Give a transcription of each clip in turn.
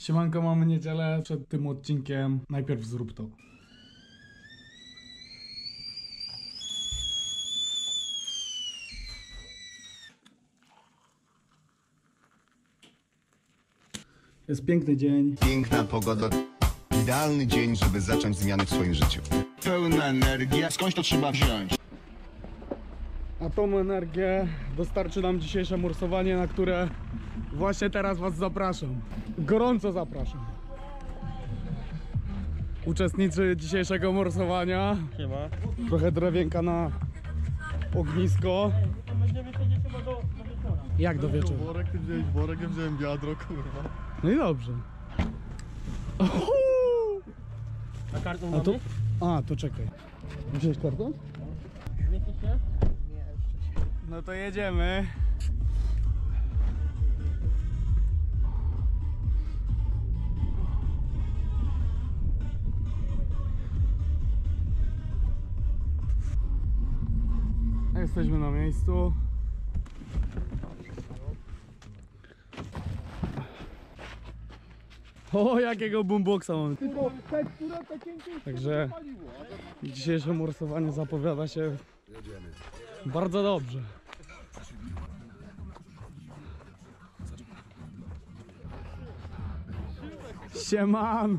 Siemanko, mamy niedzielę. Przed tym odcinkiem najpierw zrób to. Jest piękny dzień. Piękna pogoda. Idealny dzień, żeby zacząć zmiany w swoim życiu. Pełna energia. Skądś to trzeba wziąć? A tą energię dostarczy nam dzisiejsze morsowanie, na które właśnie teraz Was zapraszam. Gorąco zapraszam. Uczestnicy dzisiejszego morsowania. Siema. Trochę drewienka na ognisko. Będziemy siedzieć chyba do, do wieczora. Jak do wieczoru? Worek, ty wziąłeś worek, ja wziąłem wiadro, kurwa. No i dobrze. A kartą A to? A, to czekaj. Wziąłeś kartę? Zmieści się? No to jedziemy. Jesteśmy na miejscu. O, jakiego boomboxa mam. Także dzisiejsze morsowanie zapowiada się bardzo dobrze. Siemano!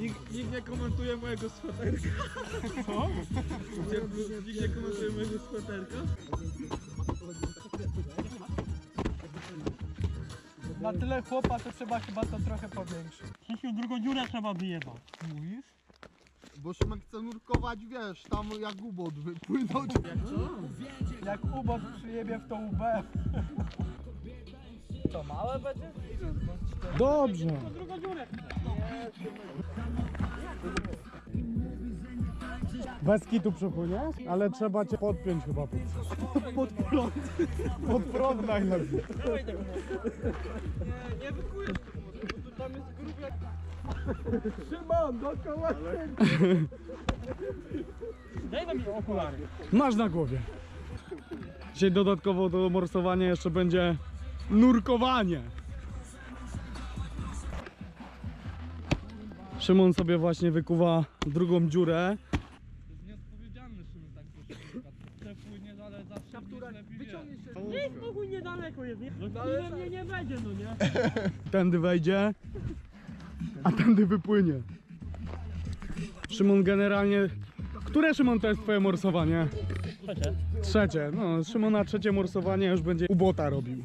Nikt, nikt nie komentuje mojego sweterka. Co? Nikt nie komentuje mojego sweterka. Na tyle chłopa to trzeba chyba to trochę powiększyć. Krzysiu, drugą dziurę trzeba wyjebać. Mówisz? Bo Szymek chce nurkować, wiesz, tam jak ubot wypłynąć. Jak ubot przyjebie w to UB. To małe będzie? Dobrze. Drugą dziurę. Bez kitu przepłynie, ale trzeba cię podpiąć chyba pod, pod prąd. Pod prąd najlepiej. Nie, nie wykujesz bo tam jest grób jak... Szymon, dookoła Daj nam mi okulary. Masz na głowie. Dzisiaj dodatkowo do morsowania jeszcze będzie nurkowanie. Szymon sobie właśnie wykuwa drugą dziurę. jest nieodpowiedzialny Szymon tak troszeczkę. Chce płynie, ale zawsze Kaptura, lepiej wyciągnie się. Nie jest pokój niedaleko jest, nie? No ale mnie nie będzie, no nie? Tędy wejdzie, a tędy wypłynie. Szymon generalnie... Które Szymon to jest twoje morsowanie? Trzecie. Trzecie. No, Szymona trzecie morsowanie już będzie ubota robił.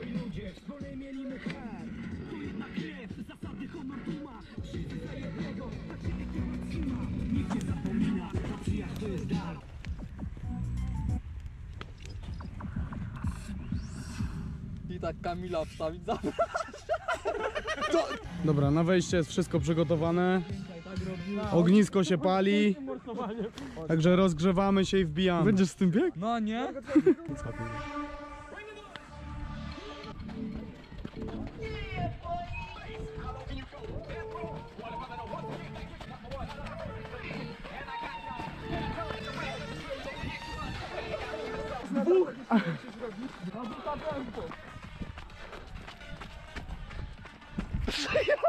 tak Kamila wstawić za Dobra, na wejście jest wszystko przygotowane. Ognisko się pali. Także rozgrzewamy się i wbijamy. Będziesz z tym bieg? No nie? Można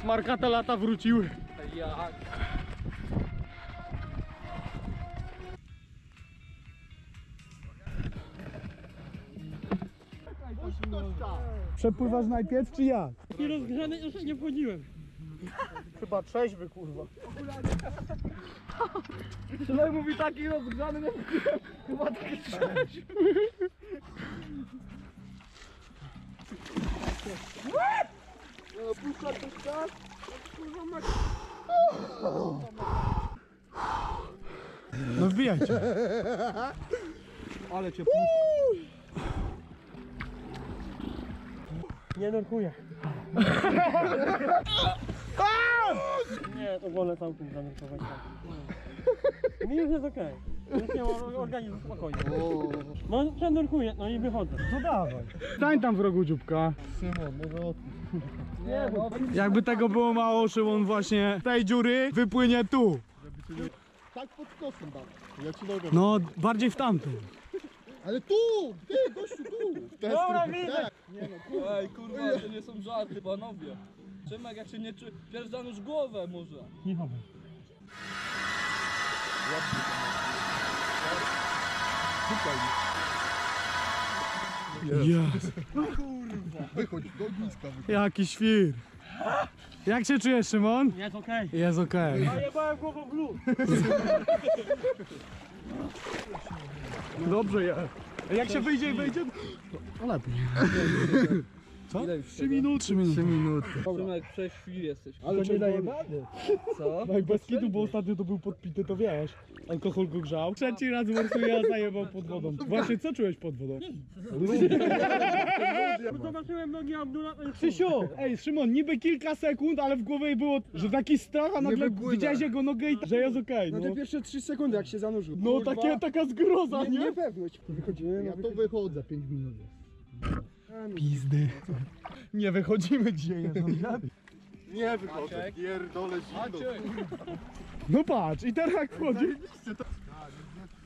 Smarkate lata wróciły. Jak? Przepływasz najpierw czy ja? I rozgrzany jeszcze nie wchodziłem. Chyba trzeźwy kurwa. Tyle mówi taki rozgrzany, nie chyba taki trzeźwy. No wbijajcie. Ale cię Nie nurkuję. Nie, to wolę całkiem zanurkować. Mi już jest okej. Już nie organizm spokojny. No, zanurkuję, no i wychodzę. No dawaj. Stań tam w rogu dzióbka. Szymon. Nie, bo Jakby tego było mało, Szymon właśnie z tej dziury wypłynie tu. Tak pod kosem dam. Ja ci nogę. No, bardziej w tamtym. Ale tu! Ty, gościu, tu! Dobra, widzę. Ej, kurwa, to nie są żarty, panowie. Szymek, jak się nie czuje, pierw zanurz głowę może. Nie chowaj. Jest. Wychodź do ogniska. wychodź. Jaki świr. Jak się czujesz, Szymon? Jest okej. Jest okej. A jebałem głową w lód. Dobrze jest. Jak się wyjdzie i wejdzie, to lepiej. Co? Ile już Trzy minuty. Trzy minuty. Trzy minuty. Szymek, prześwil jesteś. Ale nie daje Co? No i bez kitu, bo ostatnio to był podpity, to wiesz. Alkohol go grzał. Trzeci raz morsuje, a zajebał pod wodą. Właśnie, co czułeś pod wodą? Zobaczyłem nogi Abdula, jest Krzysiu! Ej, Szymon, niby kilka sekund, ale w głowie było, że taki strach, a nagle widziałeś jego nogę i że jest okej. No no. te pierwsze 3 sekundy jak się zanurzył. No Kurwa. takie, taka zgroza, Nie, nie? niepewność. Wychodzimy, Ja no to wychodzę 5 minut. Pizdy. Nie wychodzimy dzisiaj. Nie wychodzę. Pierdolę zimno. No patrz, i teraz jak wchodzi.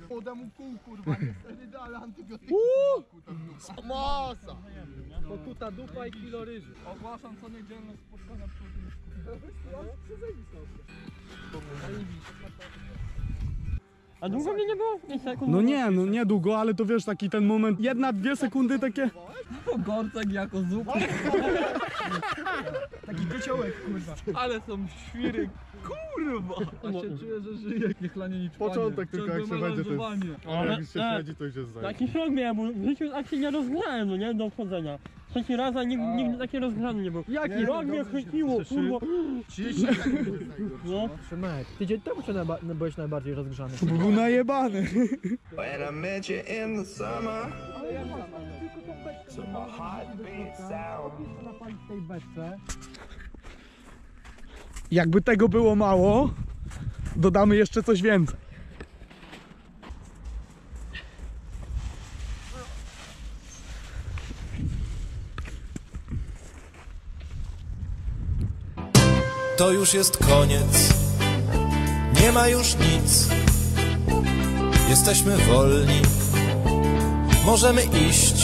Podam mu pół, kurwa, nie sterydy, ale antybiotyki. Masa! Pokuta dupa i kilo ryży. Ogłaszam co niedzielne spotkania przy A długo mnie nie było? Nie sekund. No nie, no niedługo, ale to wiesz, taki ten moment, jedna, dwie sekundy takie... Gorcek jako zupa. Taki kociołek, kurwa. Ale są świry, kurwa. A się czuję, że żyję, jak nie chlanie nic Początek tylko, jak się będzie, to jest- Ale Jak się śledzi, to już jest zajęcie. Taki szok miałem, bo w życiu tak się nie rozgrzałem, no nie, do wchodzenia. Trzeci raz, a nigdy, nigdy taki rozgrzany nie był. Jaki rok mnie chwyciło, kurwa. 30 sekund jest najgorsze. No. Szymek, tydzień temu się najba- no, byłeś najbardziej rozgrzany. Był najebany. When I met you in the summer, to my heartbeat sound. Napalić tej beczce. Jakby tego było mało, dodamy jeszcze coś więcej. To już jest koniec, nie ma już nic. Jesteśmy wolni, możemy iść